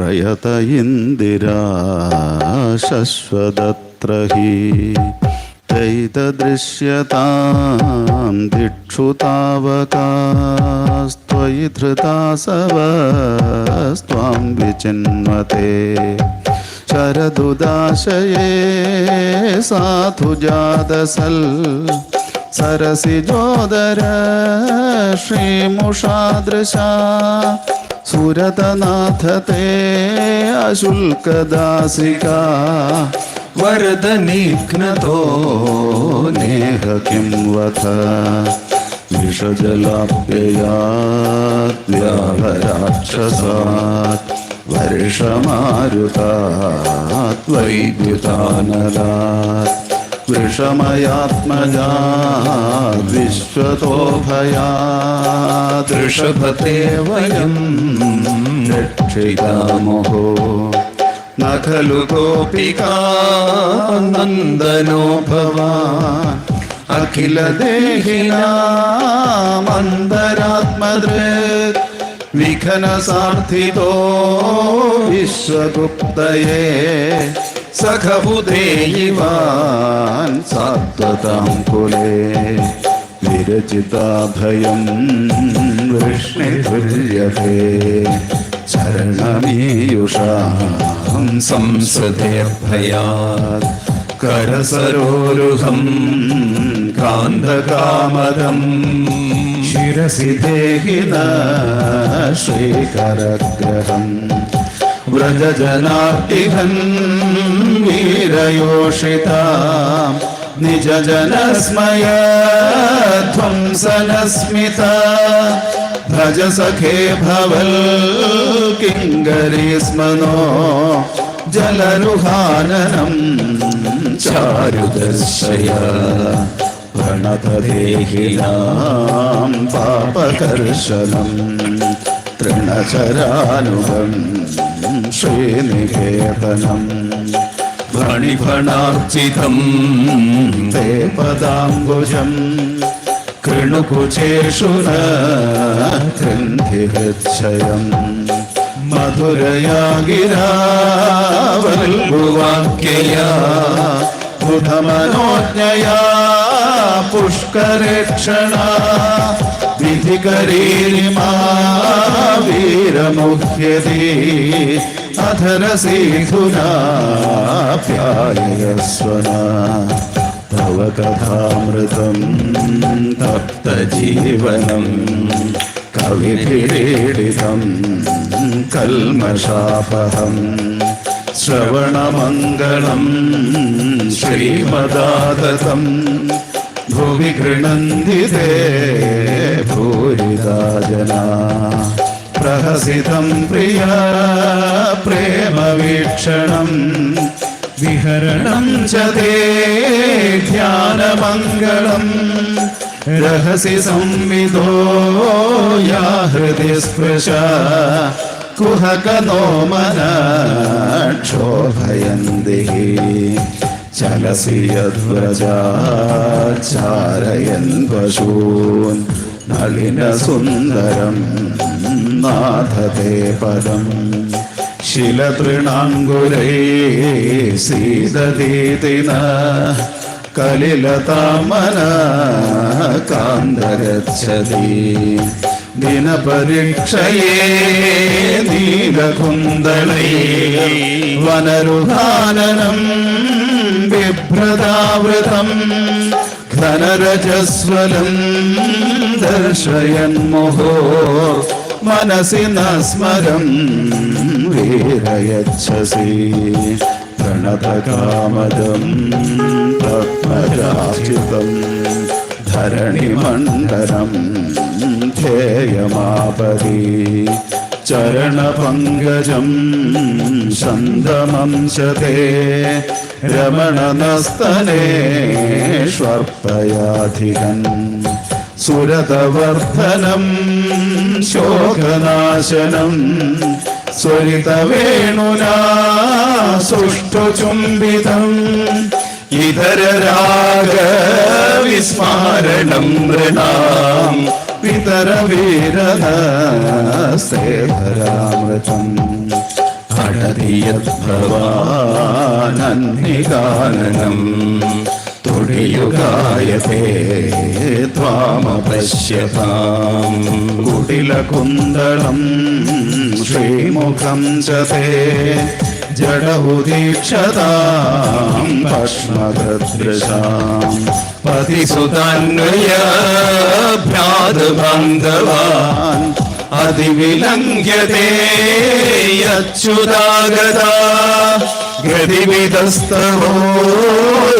क्षयत इन्दिरा शश्वदत्र हि चैतदृश्यतां दिक्षु तावकास्त्वयि धृतासवस्त्वां विचिन्वते शरदुदाशये साधु जादसल् सरसिजोदर श्रीमुषादृशा सुरतनाथ ते अशुल्कदासिका वरदनिघ्नतो नेह किं वथ विषजलाप्ययात्याहराक्षसात् वर्षमारुतात् वैद्युतानदात् वृषमयात्मजात् विश्वतो भयात् ऋषभते वयं रक्षितामहो न खलु गोपिका नन्दनो भवान् अखिलदेहिनामन्तरात्मदृक् विघ्नसार्थितो विश्वगुप्तये सखबुधेयिवान् सात्वतां कुले विरचिताभयं वृष्णितुल्यते चरणमीयुषां संसदेर्भयात् करसरोरुहं कान्धकामदम् शिरसि देहि न श्रीकरग्रहम् व्रजजनार्तिहन् वीरयोषिता निजजनस्मय ध्वंसनस्मिता। भज सखे भवल् किङ्गरी स्मनो जलरुहाननं चारुदर्शय। प्रणतदेहिनां पापकर्शनं तृणचरानुगं श्रीनिकेतनम् फणिफणार्चितं ते पदाम्बुजम् कृणुकुचेषु न कृन्धि हृच्छयम् मधुरया गिरा वल्गुवाक्यया ഗൂഢമനോജ്ഞയാ പുഷ്കരക്ഷണ വിധികരീണി മാ വീരമുഖ്യതേ അധരസീധുനാ പ്യായസ്വനാ തവ കഥാമൃതം തപ്തജീവനം കവിപീഡിതം കൽമഷാപഹം श्रीमदादतं भुवि गृह्णन्ति ते भूरिदा जना प्रहसितं प्रिया प्रेमवीक्षणम् विहरणं च ते ध्यानमङ्गलम् रहसि संविदो या हृदि स्पृश കുഹകതോമനക്ഷോഭയന്തി ചലസിയധ്വജാചാരയൻ പശൂൻ നളിന സുന്ദരം നാഥതേ പദം. ശിലതൃണാങ്കുരേ സീതദീതിന കലിലതാമന കാന്തരച്ഛതീ ദിനപരീക്ഷയേ നീലകുന്തളേ. വനരുഹാനം വിഭ്രതാവൃതം. ധനരജസ്വലം ദർശയൻ മുഹോ മനസി നസ്മരം വീരയച്ഛസി പ്രണതകാമദം പത്മരാജിതം. ധരണിമണ്ഡലം ध्येयमापदि चरणपङ्कजं सन्दमं च ते रमणनस्तने श्वर्पयाधिकन् सुरतवर्धनं शोकनाशनं स्वरितवेणुना सुष्ठुचुम्बितम् इतररागविस्मारणं പിതര വീരത സേവരാമൃതം അടതിയത് ഭവാനന്ദികാനനം തൊഴിയുകായതേ ത്വാമപശ്യതാം കുടിലകുന്തളം ശ്രീമുഖം ചേ ജഡവുദീക്ഷതാം ഭക്ഷ്മദൃശാം പതിസുതാന്വയ പതിസുതന്വയഭ്രാതബാന്ധവാൻ അതിവിലംഘ്യതേ യച്യുതാഗത ഗതിവിതസ്തവോ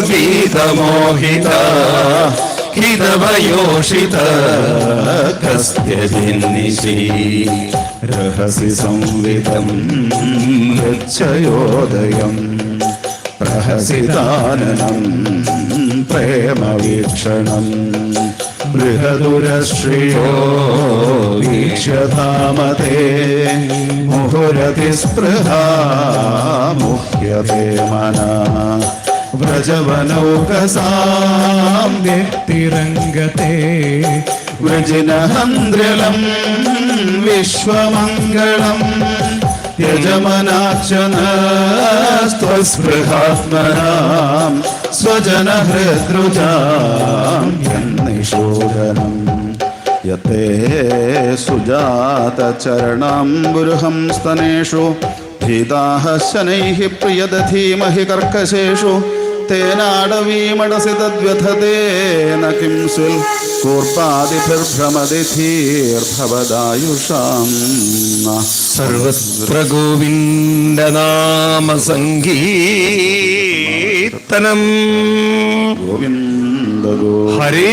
ഗീതമോഹിത ഹിതവയോഷിത കസ്ത്യജിന്നിശി. രഹസി സംവിധം ഗച്ഛയോദയം പ്രഹസിതാനനം പ്രേമവീക്ഷണം. ബൃഹദുരശ്രിയോ വീക്ഷ്യധാമതേ മുഹുരതി സ്പൃഹ മുഹ്യതേ മന വ്രജവനൗകസാം വ്യക്തിരംഗത്തെ വ്രജിനഹന്ദ്രലം വിശ്വമംഗളം. स्वस्पृहात्मनां स्वजनहृदृजां यन्निशोधनम् यते सुजातचरणाम्बुरुहं स्तनेषु भीताः शनैः प्रियदधीमहि कर्कशेषु തേനാടവീമണസി തദ്വ്യഥതേന കിംസുൽ കൂർപ്പാതിഭിർഭ്രമതിധീർഭവദായുഷാം സർവത്ര ഗോവിന്ദനാമസംഗീതനം ഗോവിന്ദ ഹരേ